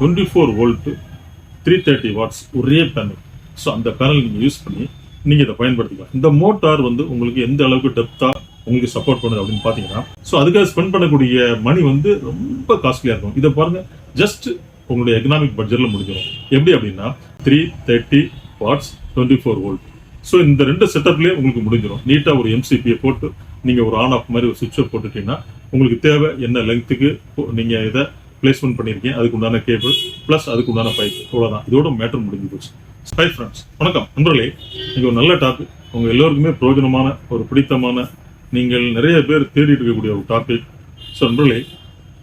Twenty four volt three thirty watts ஒரே panel so அந்த panel நீங்கள் யூஸ் பண்ணி நீங்கள் இதை பயன்படுத்திக்கலாம். இந்த மோட்டார் வந்து உங்களுக்கு எந்த அளவுக்கு டெப்த்தாக உங்களுக்கு சப்போர்ட் பண்ணுது அப்படின்னு பார்த்தீங்கன்னா ஸோ அதுக்காக ஸ்பெண்ட் பண்ணக்கூடிய மணி வந்து ரொம்ப காஸ்ட்லியாக இருக்கும். இதை பாருங்கள் ஜஸ்ட் உங்களுடைய எக்கனாமிக் பட்ஜெட்டில் முடிஞ்சிடும். எப்படி அப்படின்னா three thirty watts twenty four volt so இந்த ரெண்டு செட்டப்லேயே உங்களுக்கு முடிஞ்சிடும். நீட்டாக ஒரு எம்சிபியை போட்டு நீங்கள் ஒரு ஆன் ஆஃப் மாதிரி ஒரு சுவிட்சை போட்டுட்டீங்கன்னா உங்களுக்கு தேவை என்ன லெங்க்த்துக்கு நீங்கள் இதை பிளேஸ்மெண்ட் பண்ணியிருக்கீங்க அதுக்கு உண்டான கேபிள் ப்ளஸ் அதுக்கு உண்டான பைப் இவ்வளோதான் இதோட மேட்டர் முடிஞ்சு போச்சு. ஸ்பை ஃப்ரெண்ட்ஸ் வணக்கம். நண்பர்களே இங்கே ஒரு நல்ல டாபிக் உங்கள் எல்லோருக்குமே பிரயோஜனமான ஒரு பிடித்தமான நீங்கள் நிறைய பேர் தேடிட்டு இருக்கக்கூடிய ஒரு டாபிக் ஸோ நண்பர்களே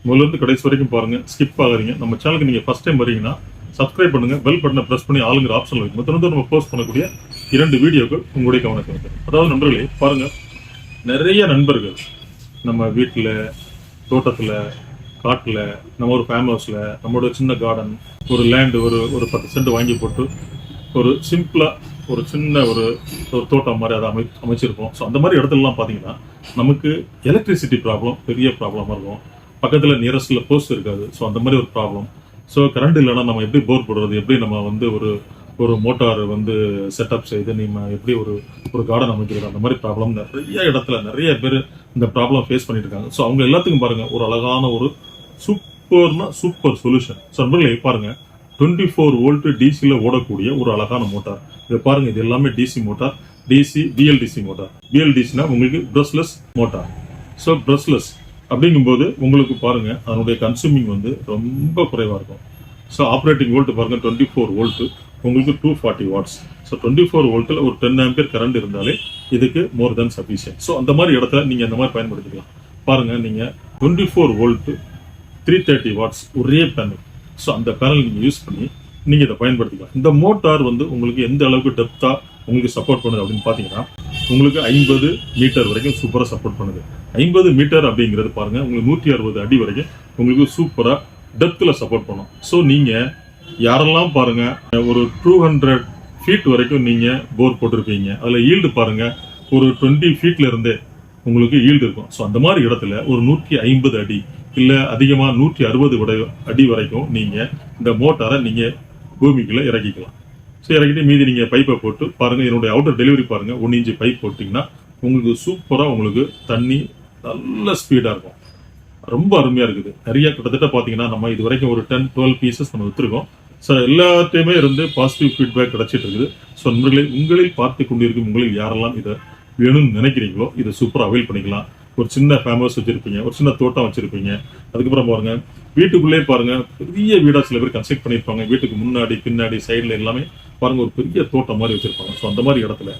முதல்ல கடைசி வரைக்கும் பாருங்கள் ஸ்கிப் ஆகிறீங்க நம்ம சேனலுக்கு நீங்கள் ஃபஸ்ட் டைம் வரீங்கன்னா சப்ஸ்கிரைப் பண்ணுங்கள் பெல் பட்டனை ப்ரெஸ் பண்ணி ஆளுங்கிற ஆப்ஷன் வைக்கும் தொடர்ந்து நம்ம போஸ்ட் பண்ணக்கூடிய இரண்டு வீடியோக்கள் உங்களுடைய கவனத்தில் இருக்கும் அதாவது நண்பர்களே பாருங்கள் நிறைய நண்பர்கள் நம்ம வீட்டில் தோட்டத்தில் காட்டில் நம்ம ஒரு ஃபேம் ஹவுஸில் நம்மளோட சின்ன கார்டன் ஒரு லேண்டு ஒரு ஒரு பத்து சென்ட் வாங்கி போட்டு ஒரு சிம்பிளாக ஒரு சின்ன ஒரு ஒரு தோட்டம் மாதிரி அதை அமை அமைச்சிருப்போம். ஸோ அந்த மாதிரி இடத்துலலாம் பார்த்தீங்கன்னா நமக்கு எலக்ட்ரிசிட்டி ப்ராப்ளம் பெரிய ப்ராப்ளமாக இருக்கும். பக்கத்தில் நியரஸ்டில் போஸ்ட் இருக்காது. ஸோ அந்த மாதிரி ஒரு ப்ராப்ளம் ஸோ கரண்ட் இல்லைன்னா நம்ம எப்படி போர் போடுறது எப்படி நம்ம வந்து ஒரு ஒரு மோட்டார் வந்து செட்டப் செய்து நம்ம எப்படி ஒரு ஒரு கார்டன் அமைக்கிறது அந்த மாதிரி ப்ராப்ளம் நிறைய இடத்துல நிறைய பேர் இந்த ப்ராப்ளம் ஃபேஸ் பண்ணிட்டு இருக்காங்க. ஸோ அவங்க எல்லாத்துக்கும் பாருங்கள் ஒரு அழகான ஒரு சூப்பர்னா சூப்பர் சொல்யூஷன் ஸோ நண்பர்களே பாருங்க. டுவெண்ட்டி ஃபோர் வோல்ட் டிசியில் ஓடக்கூடிய ஒரு அழகான மோட்டார் இதை பாருங்க இது எல்லாமே DC motor DC BLDC motor பிஎல்டிசினா உங்களுக்கு பிரஸ்லெஸ் மோட்டார் ஸோ பிரஸ்லெஸ் அப்படிங்கும்போது உங்களுக்கு பாருங்க அதனுடைய கன்சூமிங் வந்து ரொம்ப குறைவாக இருக்கும். ஸோ ஆப்ரேட்டிங் வோல்ட் பாருங்க டுவெண்ட்டி ஃபோர் வோல்ட்டு உங்களுக்கு two forty watts so twenty four வோல்ட்டில் ஒரு டென் ஆம்பியர் கரண்ட் இருந்தாலே இதுக்கு மோர் தென் சஃபிஷியன்ட் ஸோ அந்த மாதிரி இடத்துல நீங்கள் அந்த மாதிரி பயன்படுத்திக்கலாம். பாருங்கள் நீங்கள் twenty four volt three thirty watts ஒரே பேனல் ஸோ அந்த பேனல் நீங்கள் யூஸ் பண்ணி நீங்கள் இதை பயன்படுத்திக்கலாம். இந்த மோட்டார் வந்து உங்களுக்கு எந்த அளவுக்கு டெப்த்தாக உங்களுக்கு சப்போர்ட் பண்ணுது அப்படின்னு பார்த்தீங்கன்னா உங்களுக்கு ஐம்பது மீட்டர் வரைக்கும் சூப்பராக சப்போர்ட் பண்ணுது. ஐம்பது மீட்டர் அப்படிங்கிறது பாருங்க உங்களுக்கு நூற்றி அறுபது அடி வரைக்கும் உங்களுக்கு சூப்பராக டெப்த்தில் சப்போர்ட் பண்ணும். ஸோ நீங்கள் யாரெல்லாம் பாருங்க ஒரு டூ ஹண்ட்ரட் ஃபீட் வரைக்கும் நீங்கள் போர் போட்டிருப்பீங்க. அதில் ஈல்டு பாருங்க ஒரு டுவெண்ட்டி ஃபீட்ல இருந்தே உங்களுக்கு ஈல்டு இருக்கும். ஸோ அந்த மாதிரி இடத்துல ஒரு நூற்றி ஐம்பது அடி இல்லை அதிகமாக நூற்றி அறுபது விட அடி வரைக்கும் நீங்கள் இந்த மோட்டாரை நீங்கள் பூமிக்குள்ளே இறக்கிக்கலாம். ஸோ இறக்கிட்டு மீதி நீங்கள் பைப்பை போட்டு பாருங்கள் என்னுடைய அவுட்டர் டெலிவரி பாருங்கள் ஒன்று இன்ச்சு பைப் போட்டிங்கன்னா உங்களுக்கு சூப்பராக உங்களுக்கு தண்ணி நல்ல ஸ்பீடாக இருக்கும். ரொம்ப அருமையாக இருக்குது. நிறைய கிட்டத்தட்ட பார்த்தீங்கன்னா நம்ம இது வரைக்கும் ஒரு டென் டுவெல் பீசஸ் நம்ம விற்றுருக்கோம் ஸோ எல்லாத்தையுமே இருந்து பாசிட்டிவ் ஃபீட்பேக் கிடச்சிட்டு இருக்குது. ஸோ நண்பர்களை உங்களில் பார்த்து கொண்டிருக்கும் உங்களில் யாரெல்லாம் இதை வேணும்னு நினைக்கிறீங்களோ இதை சூப்பராக அவைல் பண்ணிக்கலாம். ஒரு சின்ன ஃபேமஸ் வச்சிருப்பீங்க ஒரு சின்ன தோட்டம் வச்சிருப்பீங்க. அதுக்கப்புறம் பாருங்க வீட்டுக்குள்ளே பாருங்க பெரிய வீடாக சில பேர் கன்ஸ்ட்ரக்ட் பண்ணியிருப்பாங்க. வீட்டுக்கு முன்னாடி பின்னாடி சைடில் எல்லாமே பாருங்க ஒரு பெரிய தோட்டம் மாதிரி வச்சிருப்பாங்க. ஸோ அந்த மாதிரி இடத்துல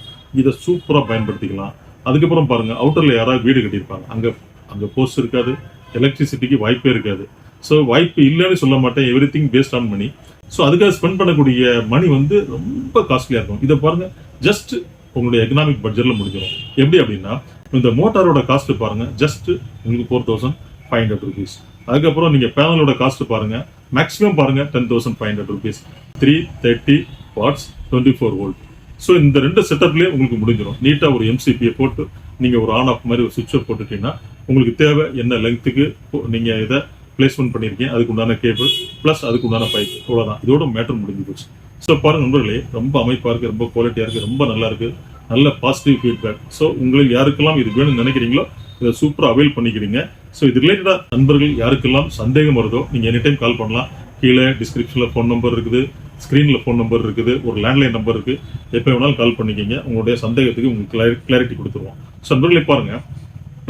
இதை சூப்பராக பயன்படுத்திக்கலாம். அதுக்கப்புறம் பாருங்க அவுட்டரில் யாராவது வீடு கட்டியிருப்பாங்க. அங்கே அங்கே போஸ்ட் இருக்காது எலக்ட்ரிசிட்டிக்கு வாய்ப்பே இருக்காது. ஸோ வாய்ப்பு இல்லைன்னு சொல்ல மாட்டேன். Everything based on money so அதுக்காக ஸ்பெண்ட் பண்ணக்கூடிய மணி வந்து ரொம்ப காஸ்ட்லியாக இருக்கும். இதை பாருங்க ஜஸ்ட் உங்களுடைய எக்கனாமிக் பட்ஜெட்ல முடிஞ்சிடும் எப்படி அப்படின்னா இந்த மோட்டாரோட காஸ்ட் பாருங்க ஜஸ்ட் உங்களுக்கு four thousand five hundred rupees அதுக்கப்புறம் நீங்க பேனலோட காஸ்ட் பாருங்க மேக்ஸிமம் பாருங்க ten thousand five hundred rupees three thirty watts twenty four volt so இந்த ரெண்டு செட்டப்லேயே உங்களுக்கு முடிஞ்சிடும் நீட்டாக ஒரு எம்சிபியை போட்டு நீங்கள் ஒரு ஆன் ஆஃப் மாதிரி ஒரு சுவிட்சை போட்டுட்டீங்கன்னா உங்களுக்கு தேவை என்ன லெங்க்த்துக்கு நீங்கள் இதை பிளேஸ்மெண்ட் பண்ணியிருக்கேன். அதுக்கு உண்டான கேபிள் ப்ளஸ் அதுக்கு உண்டான பைப் இவ்வளோதான் இதோட மேட்டர் முடிஞ்சு போச்சு. ஸோ பாருங்கள் நண்பர்களே ரொம்ப அமைப்பாக இருக்குது ரொம்ப குவாலிட்டியாக இருக்குது ரொம்ப நல்லா இருக்குது நல்ல பாசிட்டிவ் ஃபீட்பேக் ஸோ உங்களில் யாருக்கெல்லாம் இது வேணும்னு நினைக்கிறீங்களோ இதை சூப்பராக அவைல் பண்ணிக்கிறீங்க ஸோ இது ரிலேட்டடாக நண்பர்கள் யாருக்கெல்லாம் சந்தேகம் வருதோ நீங்கள் எனி டைம் கால் பண்ணலாம். கீழே டிஸ்கிரிப்ஷனில் ஃபோன் நம்பர் இருக்குது ஸ்க்ரீனில் ஃபோன் நம்பர் இருக்குது ஒரு லேண்ட்லைன் நம்பர் இருக்குது எப்போ வேணாலும் கால் பண்ணிக்கிங்க. உங்களுடைய சந்தேகத்துக்கு உங்களுக்கு கிளாரிட்டி கொடுத்துருவோம். ஸோ நண்பர்களே பாருங்கள்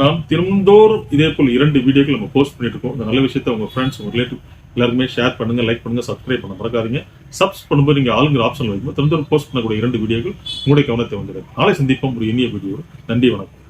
நாம் தினந்தோறும் இதே போல் இரண்டு வீடியோக்கள் நம்ம போஸ்ட் பண்ணிட்டு இருக்கோம் இந்த நல்ல விஷயத்தை உங்க ஃப்ரெண்ட்ஸ் உங்க ரிலேட்டிவ் எல்லாருமே ஷேர் பண்ணுங்க லைக் பண்ணுங்க சப்ஸ்கிரைப் பண்ண மறக்காதீங்க. சப்ஸ் பண்ணும்போது நீங்க ஆளுங்கிற ஆப்ஷன் வைக்கும்போது தினந்தோறும் போஸ்ட் பண்ணக்கூடிய இரண்டு வீடியோக்கள் உங்களுடைய கவனத்தை வந்துடுது நாளை சந்திப்போம் ஒரு இனிய வீடியோ நன்றி வணக்கம்.